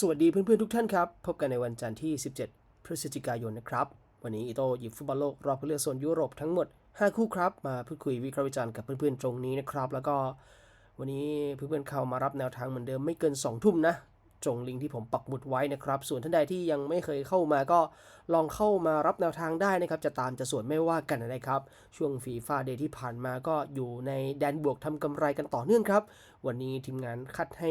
สวัสดีเพื่อนๆทุกท่านครับ พบกันในวันจันทร์ที่ 17 พฤศจิกายนนะครับ วันนี้อิโตหยิบฟุตบอลโลกรอบคัดเลือกโซนยุโรปทั้งหมด 5 คู่ครับ มาพูดคุยวิเคราะห์วิจารณ์กับเพื่อนๆตรงนี้นะครับ แล้วก็วันนี้เพื่อนๆเข้ามารับแนวทางเหมือนเดิมไม่เกิน 2 ทุ่มนะ ตรงลิงก์ที่ผมปักหมุดไว้นะครับ ส่วนท่านใดที่ยังไม่เคยเข้ามาก็ลองเข้ามารับแนวทางได้นะครับ จะตามจะส่วนไม่ว่ากันนะครับ ช่วงฟีฟ่าเดย์ที่ผ่านมาก็อยู่ในแดนบวกทำกำไรกันต่อเนื่องครับ วันนี้ทีมงานคัดให้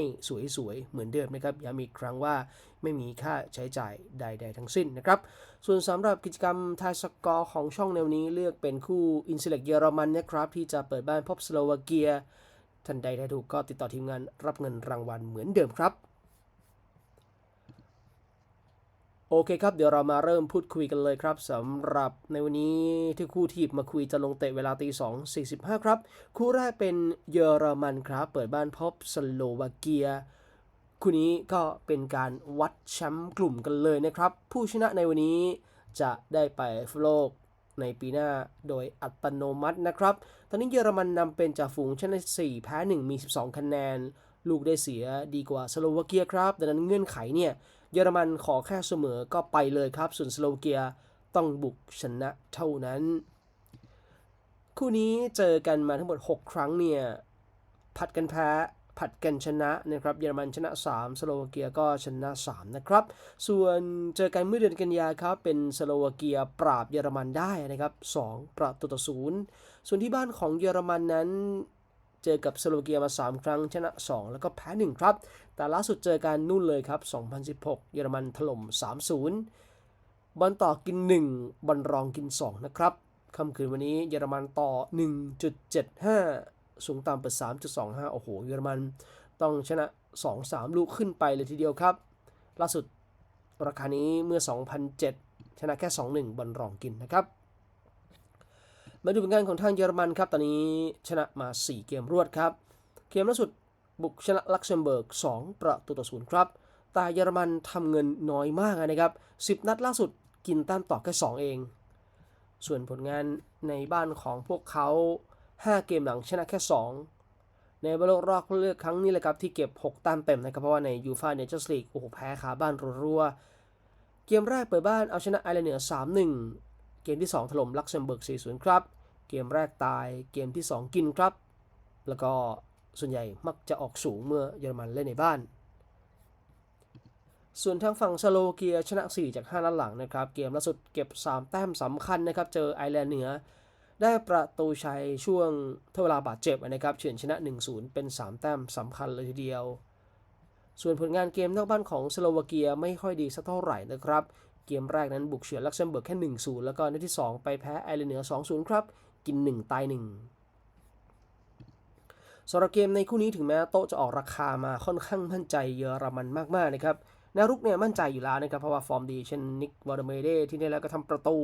สวยๆ เหมือนเดิมนะครับ ย้ำอีกครั้งว่าไม่มีค่าใช้จ่ายใด ๆ ทั้งสิ้นนะครับ ส่วนสำหรับกิจกรรมทายสกอร์ของช่องแนวนี้เลือกเป็นคู่อินเซเล็กเยอรมันนะครับที่จะเปิดบ้านพบสโลวาเกียท่านใดทายถูกก็ติดต่อทีมงานรับเงินรางวัลเหมือนเดิมครับ โอเคครับ เดี๋ยวเรามาเริ่มพูดคุยกันเลยครับสำหรับในวันนี้ที่คู่ทีบมาคุยจะลงเตะเวลาตีสองสี่สิบห้าครับ คู่แรกเป็นเยอรมันครับ เปิดบ้านพบสโลวาเกีย คู่นี้ก็เป็นการวัดแชมป์กลุ่มกันเลยนะครับ ผู้ชนะในวันนี้จะได้ไปฟุตโลกในปีหน้าโดยอัตโนมัตินะครับ ตอนนี้เยอรมันนำเป็นจ่าฝูงชนะ4แพ้ 1 มี 12 คะแนน ลูกได้เสียดีกว่าสโลวาเกียครับ ดังนั้นเงื่อนไขเนี่ย เยอรมันขอแค่เสมอก็ไปเลยครับ ส่วนสโลวาเกียต้องบุกชนะเท่านั้น คู่นี้เจอกันมาทั้งหมด 6 ครั้งเนี่ยผัดกันแพ้ผัดกันชนะนะครับเยอรมันชนะ 3 สโลวาเกียก็ชนะ 3 นะครับ ส่วนเจอกันเมื่อเดือนกันยาครับ เป็นสโลวาเกียปราบเยอรมันได้นะครับ 2 ประตูต่อศูนย์ส่วนที่บ้านของเยอรมันนั้น เจอกับสโลวาเกียมา 3 ครั้งชนะ 2 แล้วก็แพ้ 1 ครับ แต่ล่าสุดเจอกันนู่นเลยครับ 2016 เยอรมันถล่ม 3-0 บอลต่อกิน 1 บอลรองกิน 2 นะครับค่ำคืนวันนี้เยอรมันต่อ 1.75 สูงต่ำเปิด 3.25 โอ้โห เยอรมันต้องชนะ 2-3 ลูกขึ้นไปเลยทีเดียวครับ ล่าสุดราคานี้เมื่อ 2007 ชนะแค่ 2-1 บอลรองกินนะครับ มาดูผลงานของทางเยอรมันครับ ตอนนี้ชนะมา 4 เกมรวดครับ เกมล่าสุดบุกชนะลักเซมเบิร์ก 2 ประตูต่อศูนย์ครับแต่เยอรมันทำเงินน้อยมากนะครับ 10 นัดล่าสุดกินแต้มต่อแค่ 2 เอง ส่วนผลงานในบ้านของพวกเขา 5 เกมหลังชนะแค่ 2 ในบอลโลกรอบเลือกครั้งนี้เลยครับ ที่เก็บ 6 แต้มเต็มนะครับ เพราะว่าในยูฟ่าเนชั่นส์ลีกโอ้โหแพ้คาบ้านรัวๆเกมแรกเปิดบ้านเอาชนะไอร์แลนด์เหนือ 3-1 เกมที่ 2 ถล่มลักเซมเบิร์ก 4-0 ครับ เกมแรกตายเกมที่ 2 กินครับ แล้วก็ส่วนใหญ่มักจะออกสูงเมื่อเยอรมันเล่นในบ้าน ส่วนทางฝั่งสโลเกียชนะ 4 จาก 5 นัดหลังนะครับ เกมล่าสุดเก็บ 3 แต้มสำคัญนะครับ เจอไอร์แลนด์เหนือ ได้ประตูชัยช่วงเทดเวลาบาดเจ็บนะครับเฉือนชนะ 1-0 เป็น 3 แต้มสำคัญเลยทีเดียว ส่วนผลงานเกมนอกบ้านของสโลวาเกียไม่ค่อยดีสักเท่าไหร่นะครับ เกมแรกนั้นบุกเฉือนลักเซมเบิร์กแค่ 1-0 แล้วก็นัดที่ 2 ไปแพ้ไอร์แลนด์เหนือ 2-0 ครับ กิน 1 ตาย 1สำหรับเกมในคู่นี้ถึงแม้โต๊ะจะออกราคามาค่อนข้างมั่นใจเยอรมันมากๆนะครับแนวรุกเนี่ยมั่นใจอยู่แล้วนะครับ เพราะว่าฟอร์มดี เช่นนิกวอร์เดเมเดที่นี่แล้วก็ทำประตู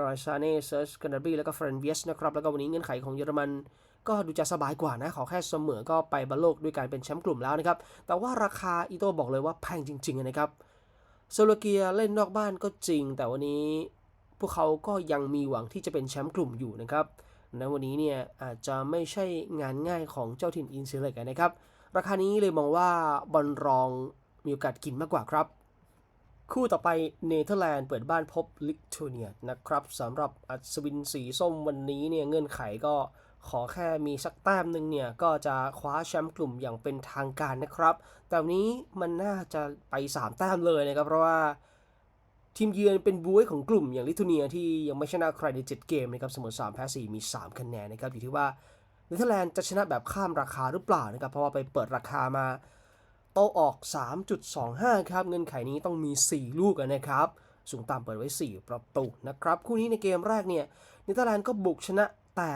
รอยซาเน่เซิร์ชกันดาบี้แล้วก็เฟรนเวียสนะครับ แล้วก็วันนี้เงื่อนไขของเยอรมันก็ดูจะสบายกว่านะ ขอแค่เสมอก็ไปบอลโลกด้วยการเป็นแชมป์กลุ่มแล้วนะครับ แต่ว่าราคาอีโต้บอกเลยว่าแพงจริง ๆ นะครับ โซโลเกียเล่นนอกบ้านก็จริง แต่วันนี้ พวกเขาก็ยังมีหวังที่จะเป็นแชมป์กลุ่มอยู่นะครับในวันนี้เนี่ยอาจจะไม่ใช่งานง่ายของเจ้าถิ่นอินเซเล็กนะครับ ราคานี้เลยมองว่าบอลรองมีโอกาสกินมากกว่าครับ คู่ต่อไปเนเธอร์แลนด์เปิดบ้านพบลิทัวเนียนะครับสำหรับอัศวินสีส้มวันนี้เนี่ยเงื่อนไขก็ขอแค่มีสักแต้มหนึ่งเนี่ย ก็จะคว้าแชมป์กลุ่มอย่างเป็นทางการนะครับ แต่วันนี้มันน่าจะไป 3 แต้มเลยนะครับ เพราะว่า ทีมเยือนเป็นบู๊ของกลุ่มอย่างลิทัวเนียที่ยังไม่ชนะใครใน 7 เกมนะครับเสมอ3แพ้4มี 3 คะแนนนะครับอยู่ที่ว่าเนเธอร์แลนด์จะชนะแบบข้ามราคาหรือเปล่านะครับเพราะว่าไปเปิดราคามาโตออก 3.25 ครับ เงื่อนไขนี้ต้องมี 4 ลูกนะครับสูงต่ำเปิดไว้ 4 ประตูนะครับคู่นี้ในเกมแรกเนี่ยเนเธอร์แลนด์ก็บุกชนะแต่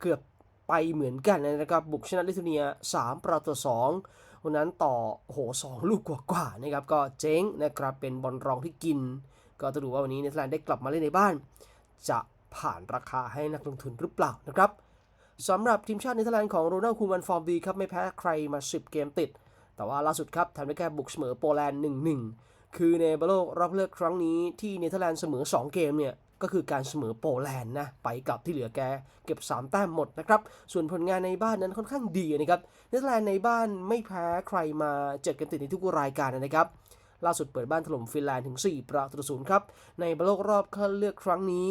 เกือบไปเหมือนกันนะครับบุกชนะลิทัวเนีย 3 ประตูต่อ2 วันนั้นต่อโอ้โห2ลูกกว่าๆนะครับก็เจ๊งนะครับเป็นบอลรองที่กิน ก็จะดูว่าวันนี้เนเธอร์แลนด์ได้กลับมาเล่นในบ้าน จะผ่านราคาให้นักลงทุนหรือเปล่านะครับสำหรับทีมชาติเนเธอร์แลนด์ของโรนัลด์คูมันฟอร์มดีครับไม่แพ้ใครมา 10 เกมติด แต่ว่าล่าสุดครับทำได้แค่บุกเสมอโปแลนด์ 1-1 คือในบอลโลกรอบเลือกครั้งนี้ที่เนเธอร์แลนด์เสมอ 2 เกมเนี่ย ก็คือการเสมอโปแลนด์นะไปกลับที่เหลือแกเก็บ 3 แต้มหมดนะครับ ส่วนผลงานในบ้านนั้นค่อนข้างดีนะครับเนเธอร์แลนด์ในบ้านไม่แพ้ใครมาเจ็ดกันติดในทุกรายการนะครับล่าสุดเปิดบ้านถล่มฟินแลนด์ถึง 4 ประตูศูนย์ครับ ในบอลโลกรอบคัดเลือกครั้งนี้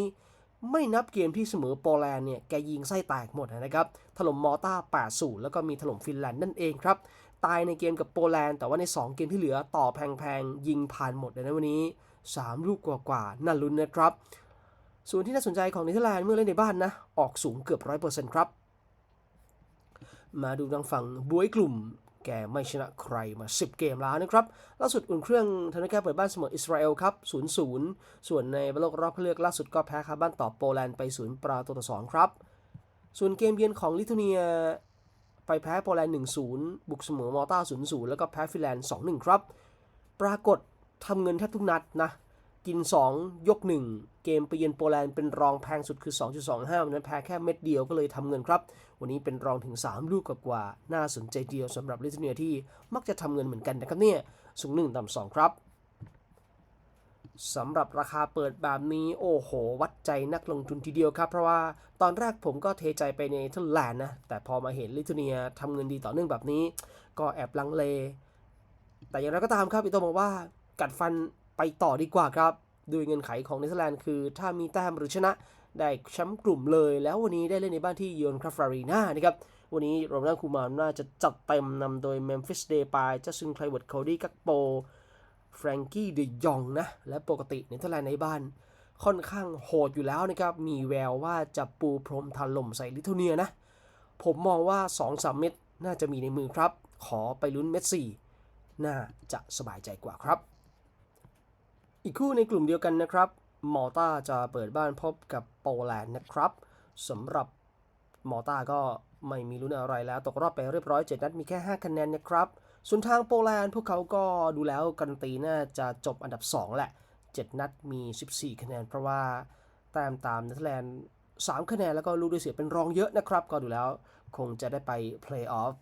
ไม่นับเกมที่เสมอโปแลนด์เนี่ย แกยิงไส้แตกหมดนะครับ ถล่มมอลตา8-0 แล้วก็มีถล่มฟินแลนด์นั่นเองครับ ตายในเกมกับโปแลนด์แต่ว่าใน 2 เกมที่เหลือต่อแพงๆ ยิงผ่านหมดเลยนะวันนี้ 3 ลูกกว่าๆน่าลุ้นนะครับ ส่วนที่น่าสนใจของเนเธอร์แลนด์เมื่อเล่นในบ้านนะ ออกสูงเกือบ100%ครับ มาดูทางฝั่งบวยกลุ่ม แกไม่ชนะใครมา 10 เกมแล้วนะครับ ล่าสุดอุ่นเครื่องธนแกเปิดบ้านเสมออิสราเอลครับ 0-0 ส่วนในบอลโลกรอบเลือกล่าสุดก็แพ้คาบ้านต่อโปแลนด์ไป 0 ประตูต่อ 2 ครับ ส่วนเกมเยือนของลิทัวเนียไปแพ้โปแลนด์ 1-0 บุกเสมอมอลตา0-0 แล้วก็แพ้ฟินแลนด์ 2-1 ครับ ปรากฏทำเงินแทบทุกนัดนะ กิน 2 ยก 1 เกมไปเยือนโปแลนด์เป็นรองแพงสุดคือ 2.25วันนั้นแพ้แค่เม็ดเดียวก็เลยทำเงินครับ วันนี้เป็นรองถึง 3 ลูกกว่าน่าสนใจเดียวสำหรับลิทัวเนียที่มักจะทำเงินเหมือนกันนะครับเนี่ยสูง 1 ต่ำ2 ครับสำหรับราคาเปิดแบบนี้โอ้โห วัดใจนักลงทุนทีเดียวครับ เพราะว่าตอนแรกผมก็เทใจไปในเทอร์แลนด์นะ แต่พอมาเห็นลิทัวเนียทำเงินดีต่อเนื่องแบบนี้ ก็แอบลังเล แต่อย่างไรก็ตามครับอีโตบอกว่ากัดฟัน ไปต่อดีกว่าครับด้วยเงินไขของเนเธอร์แลนด์คือถ้ามีแต้มหรือชนะได้แชมป์กลุ่มเลย แล้ววันนี้ได้เล่นในบ้านที่ยูนคราฟารีนานะครับ วันนี้โรนัลคูมานน่าจะจัดเต็มนำโดยเมมฟิสเดย์ปายจัสซินไคลเวิร์ดโคดี้กักโปแฟรงกี้เดยองนะ และปกติเนเธอร์แลนด์ในบ้านค่อนข้างโหดอยู่แล้วนะครับ มีแววว่าจะปูพรมถล่มใส่ลิทัวเนียนะ ผมมองว่า 2-3 เม็ดน่าจะมีในมือครับ ขอไปลุ้นเม็ดสี่น่าจะสบายใจกว่าครับ อีกคู่ในกลุ่มเดียวกันนะครับมอลตาจะเปิดบ้านพบกับโปแลนด์นะครับสำหรับมอลตาก็ไม่มีลุ้นอะไรแล้ว ตกรอบไปเรียบร้อย 7 นัดมีแค่ 5 คะแนนนะครับ ส่วนทางโปแลนด์พวกเขาก็ดูแล้วการันตีน่าจะจบอันดับ 2 แหละ 7 นัดมี 14 คะแนน เพราะว่าแต้มตามเนเธอร์แลนด์3คะแนนแล้วก็ลูกด้วยเสียเป็นรองเยอะนะครับ ก็ดูแล้วคงจะได้ไปเพลย์ออฟ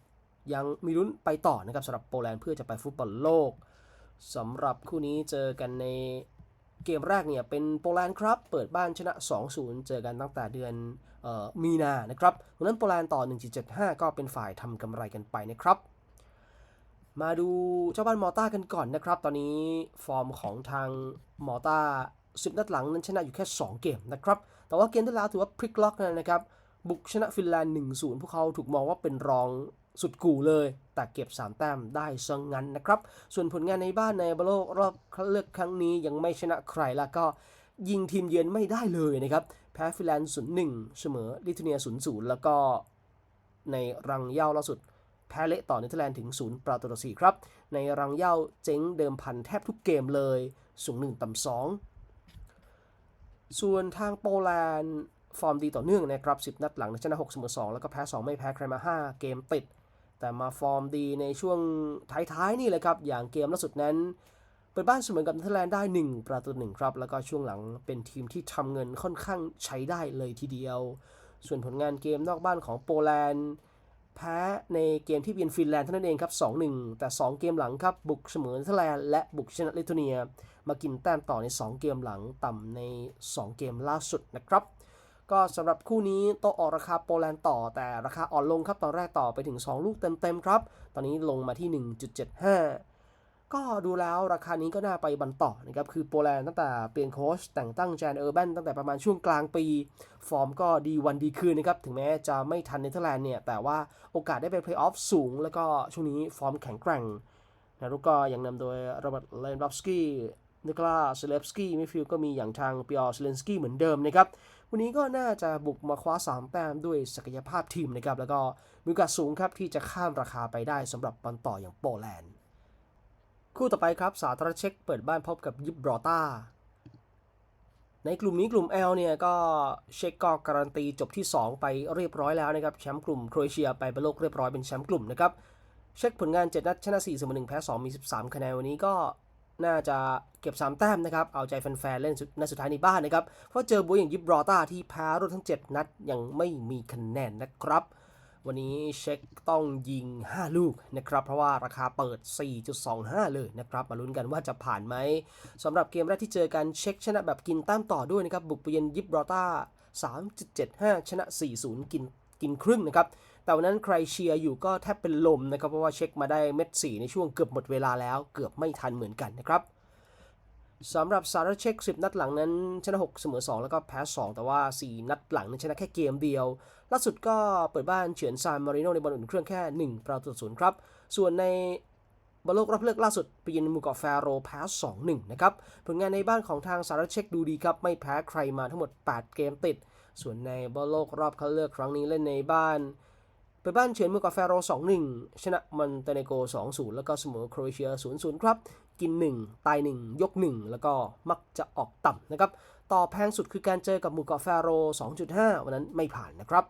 ยังมีลุ้นไปต่อนะครับสำหรับโปแลนด์เพื่อจะไปฟุตบอลโลก สำหรับคู่นี้เจอกันในเกมแรกเนี่ยเป็นโปแลนด์ครับ เปิดบ้านชนะ 2-0 เจอกันตั้งแต่เดือนออมีนานะครับวันนั้นโปแลนด์ต่อ 1.75 ก็เป็นฝ่ายทำกำไรกันไปนะครับ มาดูเจ้าบ้านมอต้ากันก่อนนะครับ ตอนนี้ฟอร์มของทางมอต้า 10 นัดหลังนั้นชนะอยู่แค่ 2 เกมนะครับ แต่ว่าเกมที่แล้วถือว่าพลิกล็อกนะครับ บุกชนะฟินแลนด์ 1-0 พวกเขาถูกมองว่าเป็นรอง สุดกู่เลย แต่เก็บ 3 แต้มได้ซะงงั้นนะครับ ส่วนผลงานในบ้านในบอลโลกรอบเลือกครั้งนี้ยังไม่ชนะใครแล้วก็ยิงทีมเยือนไม่ได้เลยนะครับ แพ้ฟินแลนด์0-1เสมอลิทัวเนีย0-0แล้วก็ในรังเย้าล่าสุด แพ้เละต่อเนเธอร์แลนด์ถึง0ประตูต่อ4ครับ ในรังเย้าเจ๊งเดิมพันแทบทุกเกมเลยสูง1ต่ำ2ส่วนทางโปแลนด์ฟอร์มดีต่อเนื่องนะครับ 10 นัดหลังชนะ 6 เสมอ 2 แล้วก็แพ้ 2 ไม่แพ้ใครมา 5 เกมติด แต่มาฟอร์มดีในช่วงท้ายๆนี่เลยครับ อย่างเกมล่าสุดนั้น เปิดบ้านเสมอกับเนเธอร์แลนด์ได้ 1 ประตูหนึ่งครับ แล้วก็ช่วงหลังเป็นทีมที่ทำเงินค่อนข้างใช้ได้เลยทีเดียว ส่วนผลงานเกมนอกบ้านของโปแลนด์ แพ้ในเกมที่เบียนฟินแลนด์เท่านั้นเองครับ 2-1 แต่ 2 เกมหลังครับ บุกเสมอเนเธอร์แลนด์และบุกชนะลิทัวเนีย มากินแต้มต่อใน 2 เกมหลังต่ำใน 2 เกมล่าสุดนะครับ ก็สำหรับคู่นี้โตะออกราคาโปแลนด์ต่อแต่ราคาอ่อนลงครับตอนแรกต่อไปถึง 2 ลูกเต็มๆครับ ตอนนี้ลงมาที่ 1.75 ก็ดูแล้วราคานี้ก็น่าไปบันต่อนะครับคือโปแลนด์ตั้งแต่เปลี่ยนโค้ชแต่งตั้งแจนเออร์แบนตั้งแต่ประมาณช่วงกลางปี ฟอร์มก็ดีวันดีคืนนะครับถึงแม้จะไม่ทันเนเธอร์แลนด์เนี่ยแต่ว่าโอกาสได้ไปเพลย์ออฟสูง แล้วก็ช่วงนี้ฟอร์มแข็งแกร่งนะลูกก็ยังนำโดยโรเบิร์ตเลนดอฟสกี้นิโคลาเซเลฟสกี้มิฟิลก็มีอย่างทางปิออร์เซเลนสกี้เหมือนเดิมนะครับ วันนี้ก็น่าจะบุกมาคว้า 3 แต้มด้วยศักยภาพทีมนะครับ แล้วก็มีโอกาสสูงครับที่จะข้ามราคาไปได้สำหรับบอลต่ออย่างโปแลนด์ คู่ต่อไปครับสาธารณเช็กเปิดบ้านพบกับยิบรอตาในกลุ่มนี้กลุ่ม L เนี่ยก็เช็กก็การันตีจบที่ 2 ไปเรียบร้อยแล้วนะครับแชมป์กลุ่มโครเอเชียไปบอลโลกเรียบร้อยเป็นแชมป์กลุ่มนะครับเช็คผลงาน 7 นัดชนะ4เสมอ1แพ้ 2 มี 13 คะแนนวันนี้ก็ น่าจะเก็บ 3 แต้มนะครับ เอาใจแฟนๆ เล่นนัดสุดท้ายในบ้านนะครับ เพราะเจอบุยอย่างยิบรอต้าที่แพ้รวดทั้ง 7 นัดยังไม่มีคะแนนนะครับ วันนี้เช็คต้องยิง 5 ลูกนะครับ เพราะว่าราคาเปิด 4.25 เลยนะครับ มาลุ้นกันว่าจะผ่านไหมสำหรับเกมแรกที่เจอกันเช็คชนะแบบกินแต้มต่อด้วยนะครับบุกไปเยือนยิบรอต้า3.75 ชนะ 4-0 กินกินครึ่งนะครับ แต่วันนั้นใครเชียร์อยู่ก็แทบเป็นลมนะครับ เพราะว่าเช็คมาได้เม็ดสีในช่วงเกือบหมดเวลาแล้ว เกือบไม่ทันเหมือนกันนะครับสำหรับซาร์เช็ค 10 นัดหลังนั้นชนะ 6 เสมอ 2 แล้วก็แพ้ 2 แต่ว่า 4 นัดหลังนั้นชนะแค่เกมเดียว ล่าสุดก็เปิดบ้านเฉือนซานมาริโนในบอลอุ่นเครื่องแค่ 1 ประตูศูนย์ครับ ส่วนในบอลโลกรอบเลือกล่าสุดไปเยือนหมู่เกาะแฟโรแพ้ 2-1 นะครับ ผลงานในบ้านของทางสหรัฐเช็คดูดีครับ ไม่แพ้ใครมาทั้งหมด 8 เกมติด ส่วนในบอลโลกรอบคัดเลือกครั้งนี้เล่นในบ้าน เปิดบ้านเฉือนมู่เกาแฟโร 2-1 ชนะมอนเตเนโก 2-0 แล้วก็เสมอโครเอเชีย 0-0 ครับ กิน 1 ตาย 1 ยก 1 แล้วก็มักจะออกต่ำนะครับ ต่อแพงสุดคือการเจอกับหมู่เกาะแฟโร 2.5 วันนั้นไม่ผ่านนะครับ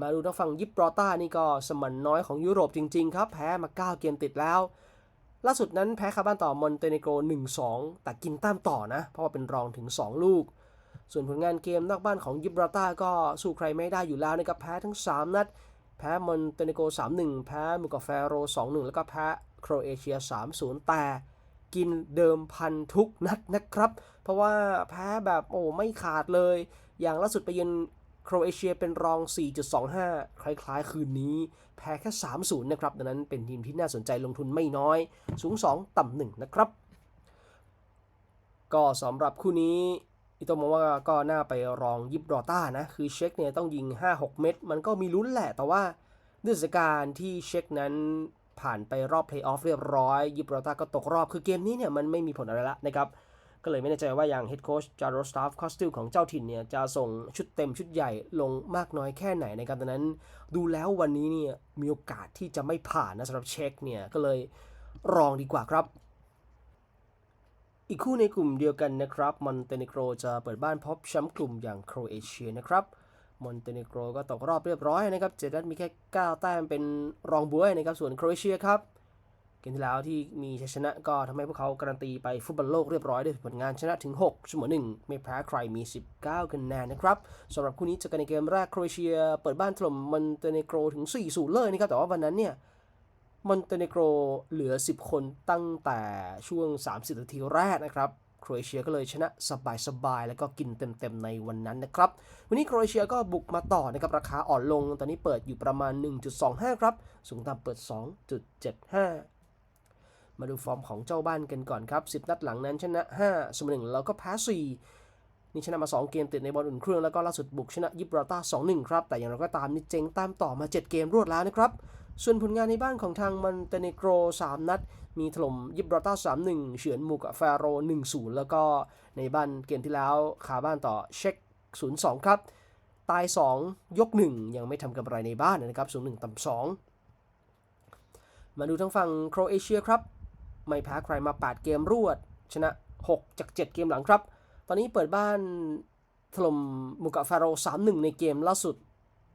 มาดูทางฝั่งยิปรอต้านี่ก็สมันน้อยของยุโรปจริง ๆ ครับ แพ้มา 9 เกมติดแล้ว ล่าสุดนั้นแพ้คาบ้านต่อมอนเตเนโก 1-2 แต่กินแต้มต่อนะ เพราะว่าเป็นรองถึง 2 ลูก ส่วนผลงานเกมนอกบ้านของยิบราต้าก็สู้ใครไม่ได้อยู่แล้วนะครับแพ้ทั้ง 3 นัด แพ้มอนเตเนโก 3-1 แพ้มุกาเฟโร 2-1 แล้วก็แพ้โครเอเชีย 3-0 แต่กินเดิมพันทุกนัดนะครับ เพราะว่าแพ้แบบโอ้ไม่ขาดเลย อย่างล่าสุดไปเยือนโครเอเชียเป็นรอง 4.25 คล้ายๆ คืนนี้ แพ้แค่ 3-0 นะครับ ดังนั้นเป็นทีมที่น่าสนใจลงทุนไม่น้อย สูง 2 ต่ำ1นะครับ ก็สำหรับคู่นี้ อิโตมองว่าก็น่าไปรองยิบรอต้านะ คือเช็คเนี่ยต้องยิง 5-6 เม็ดมันก็มีลุ้นแหละ แต่ว่าด้วยสถานการณ์ที่เช็คนั้นผ่านไปรอบเพลย์ออฟเรียบร้อย ยิบรอต้าก็ตกรอบ คือเกมนี้เนี่ยมันไม่มีผลอะไรละนะครับ ก็เลยไม่แน่ใจว่าอย่างเฮดโค้ชจาร์โรสตาฟคอสติลของเจ้าถิ่นเนี่ยจะส่งชุดเต็มชุดใหญ่ลงมากน้อยแค่ไหนนะครับดังนั้นดูแล้ววันนี้เนี่ยมีโอกาสที่จะไม่ผ่านนะสำหรับเช็คเนี่ยก็เลยรองดีกว่าครับ อีกคู่ในกลุ่มเดียวกันนะครับมอนเตเนโกรจะเปิดบ้านพบแชมป์กลุ่มอย่างโครเอเชียนะครับมอนเตเนโกรก็ตกรอบเรียบร้อยนะครับเจดันมีแค่ 9 แต้มเป็นรองบวยนะครับส่วนโครเอเชียครับเกมที่แล้วที่มีชัยชนะก็ทำให้พวกเขาการันตีไปฟุตบอลโลกเรียบร้อยด้วยผลงานชนะถึง6เสมอ1ไม่แพ้ใครมี 19คะแนนนะครับสำหรับคู่นี้จอกันในเกมแรกโครเอเชีย เปิดบ้านถล่มมอนเตเนโกรถึง 4-0 เลยนะครับแต่ว่าวันนั้นเนี่ย มอนเตเนโกรเหลือ 10 คนตั้งแต่ช่วง 30 นาทีแรกนะครับโครเอเชียก็เลยชนะสบายๆ แล้วก็กินเต็มๆ ในวันนั้นนะครับ วันนี้โครเอเชียก็บุกมาต่อนะครับ ราคาอ่อนลง ตอนนี้เปิดอยู่ประมาณ 1.25 ครับ สูงต่ำเปิด 2.75 มาดูฟอร์มของเจ้าบ้านกันก่อนครับ 10 นัดหลังนั้นชนะ5เสมอ1แล้วก็แพ้4นี่ชนะมา 2 เกมติดในบอลอุ่นเครื่อง แล้วก็ล่าสุดบุกชนะยิบราตา2-1 ครับ แต่อย่างไรก็ตามนี่เจ๊งตามต่อมา 7 เกมรวดแล้วนะครับ ส่วนผลงานในบ้านของทางมันเตเนโกร 3 นัด มีถล่มยิบราต้า3-1 เฉือนมูกะแฟโร 1-0 แล้วก็ในบ้านเกมที่แล้วขาบ้านต่อเช็ค 0-2 ครับ ตาย 2 ยก 1 ยังไม่ทำกำไรในบ้านนะครับ0-1ต่ำ2 มาดูทางฝั่งโครเอเชียครับ ไม่แพ้ใครมา 8 เกมรวด ชนะ 6 จาก 7 เกมหลังครับ ตอนนี้เปิดบ้านถล่มมูกะฟาโร 3-1 ในเกมล่าสุด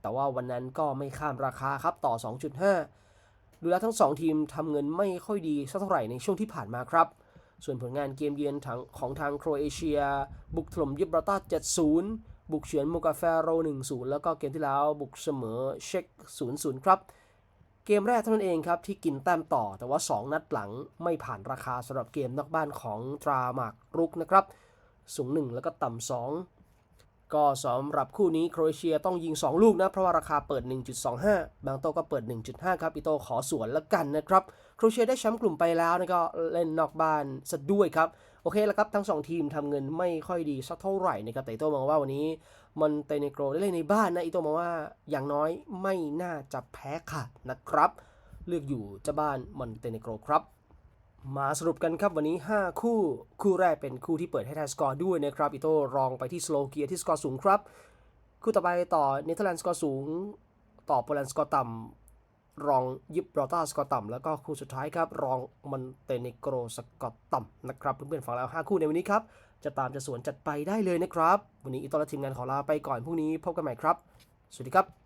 แต่ว่าวันนั้นก็ไม่ข้ามราคาครับต่อ 2.5 ดูแล้วทั้ง 2 ทีมทำเงินไม่ค่อยดีสักเท่าไหร่ในช่วงที่ผ่านมาครับ ส่วนผลงานเกมเยือนทางของทางโครเอเชีย บุกถล่มยิบราตา7-0 บุกเฉือนมูกาเฟโร 1-0 แล้วก็เกมที่แล้วบุกเสมอเช็ค0-0 ครับเกมแรกเท่านั้นเองครับที่กินแต้มต่อ แต่ว่า 2 นัดหลังไม่ผ่านราคาสำหรับเกมนอกบ้านของตราหมากรุกนะครับ สูง 1 แล้วก็ต่ำ2 ก็สำหรับคู่นี้โครเอเชียต้องยิง 2 ลูกนะ เพราะว่าราคาเปิด 1.25 บางโต๊ะก็เปิด 1.5 ครับอิโตขอสวนแล้วกันนะครับ โครเอเชียได้แชมป์กลุ่มไปแล้วนะก็เล่นนอกบ้านซะด้วยครับ โอเคแล้วครับทั้ง 2 ทีมทำเงินไม่ค่อยดีสักเท่าไหร่นะครับ แต่อิโตมองว่าวันนี้มอนเตเนโกรได้เล่นในบ้านนะอิโตมองว่าอย่างน้อยไม่น่าจะแพ้ขาดนะครับ เลือกอยู่เจ้าบ้านมอนเตเนโกรครับ มาสรุปกันครับวันนี้ 5 คู่ คู่แรกเป็นคู่ที่เปิดให้ทยสกอร์ด้วยนะครับอิโต้รองไปที่สโลเกียที่สกอร์สูงครับ คู่ต่อไปต่อเนเธอร์แลนด์สกอร์สูง ต่อโปแลนด์สกอร์ต่ำรองยิบรอต้าสกอร์ต่ำแล้วก็คู่สุดท้ายครับรองมอนเตเนโกรสกอร์ต่ำนะครับเพื่อนๆฟังแล้ว 5 คู่ในวันนี้ครับจะตามจะสวนจัดไปได้เลยนะครับ วันนี้อิโต้และทีมงานขอลาไปก่อนพรุ่งนี้พบกันใหม่ครับ สวัสดีครับ